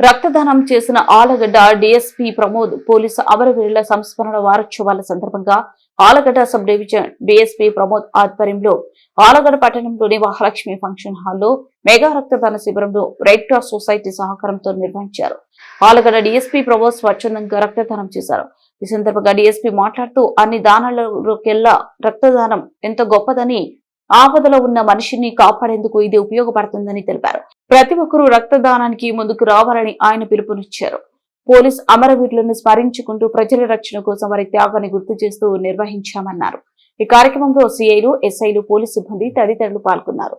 రక్తదానం చేసిన Allagadda DSP Pramod police అమరవీరుల సంస్మరణ వారోత్సవాల సందర్భంగా Allagadda sub division DSP Pramod ఆధ్వర్యంలో ఆలగడ్డ పట్టణంలోని మహాలక్ష్మి ఫంక్షన్ హాల్లో మెగా రక్తదాన శిబిరంను రెడ్ క్రాస్ సొసైటీ సహకారంతో నిర్వహించారు. ఆలగడ్డ డిఎస్పీ ప్రమోద్ స్వచ్ఛందంగా రక్తదానం చేశారు. ఈ సందర్భంగా డిఎస్పీ మాట్లాడుతూ అన్ని దానాలకెల్లా రక్తదానం ఎంతో గొప్పదని ఆపదలో ఉన్న మనిషిని కాపాడేందుకు ఇది ఉపయోగపడుతుందని తెలిపారు. ప్రతి ఒక్కరూ రక్తదానానికి ముందుకు రావాలని ఆయన పిలుపునిచ్చారు. పోలీస్ అమరవీరులను స్మరించుకుంటూ ప్రజల రక్షణ కోసం వారి త్యాగాన్ని గుర్తు చేస్తూ నిర్వహించామన్నారు. ఈ కార్యక్రమంలో సిఐలు ఎస్ఐలు పోలీస్ సిబ్బంది తదితరులు పాల్గొన్నారు.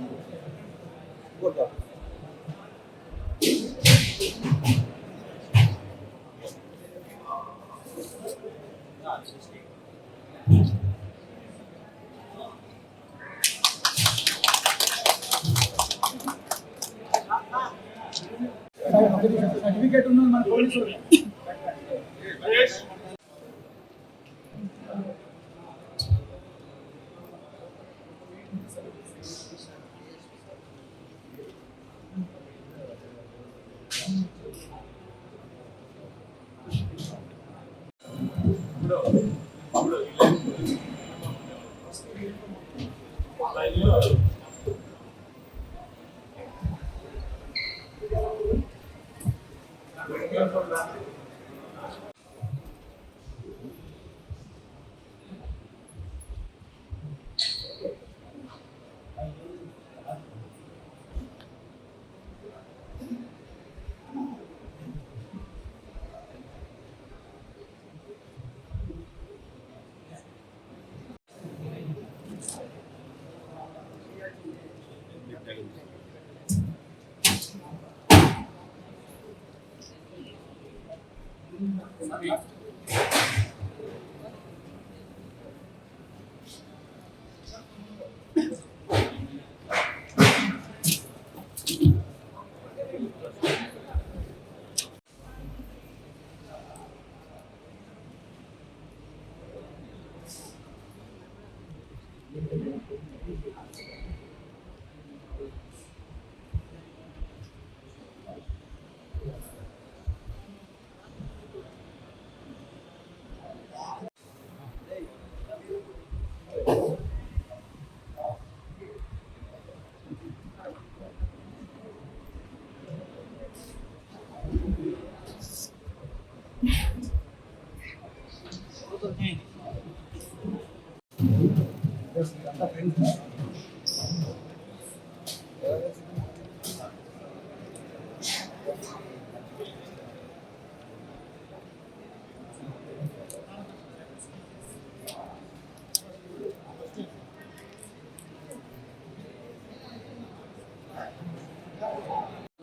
సర్టిఫికేట్ ఉన్నది మన పోలీసు Ja. sim.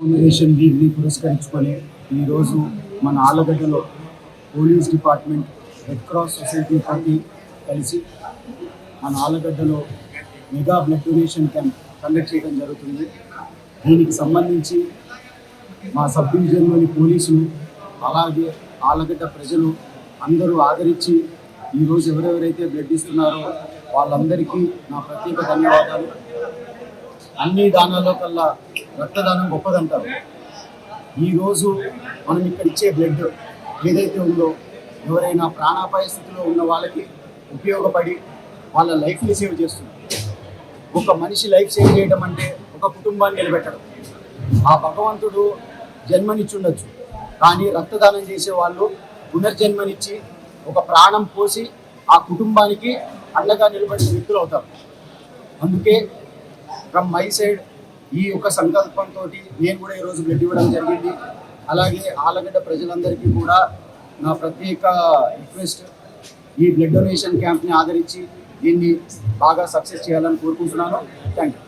కాంబినేషన్ లీగ్ని పురస్కరించుకొని ఈరోజు మన ఆలగడ్డలో police department red cross society party కలిసి మన ఆలగడ్డలో mega blood donation camp conduct చేయడం జరుగుతుంది. దీనికి సంబంధించి మా సబ్ డివిజన్లోని పోలీసులు అలాగే ఆలగడ్డ ప్రజలు అందరూ ఆదరించి ఈరోజు ఎవరెవరైతే బ్లడ్ ఇస్తున్నారో వాళ్ళందరికీ నా ప్రత్యేక ధన్యవాదాలు. అన్ని దానాల్లో కల్లా రక్తదానం గొప్పదంటారు. ఈరోజు మనం ఇక్కడ ఇచ్చే బ్లడ్ ఏదైతే ఉందో ఎవరైనా ప్రాణాపాయ స్థితిలో ఉన్న వాళ్ళకి ఉపయోగపడి వాళ్ళ లైఫ్ని సేవ్ చేస్తుంది. ఒక మనిషి లైఫ్ సేవ్ చేయడం అంటే ఒక కుటుంబాన్ని నిలబెట్టడం. ఆ భగవంతుడు జన్మనిచ్చుండొచ్చు కానీ రక్తదానం చేసే వాళ్ళు పునర్జన్మనిచ్చి ఒక ప్రాణం పోసి ఆ కుటుంబానికి అండగా నిలబడిన వ్యక్తులు అవుతారు అందుకే ఫ్రమ్ మై సైడ్ ఈ యొక్క సంకల్పంతో నేను కూడా ఈరోజు బ్లడ్ ఇవ్వడం జరిగింది. అలాగే ఆలగడ్డ ప్రజలందరికీ కూడా నా ప్రత్యేక రిక్వెస్ట్ ఈ బ్లడ్ డొనేషన్ క్యాంప్ని ఆదరించి దీన్ని బాగా సక్సెస్ చేయాలని కోరుకుంటున్నాను. Thank you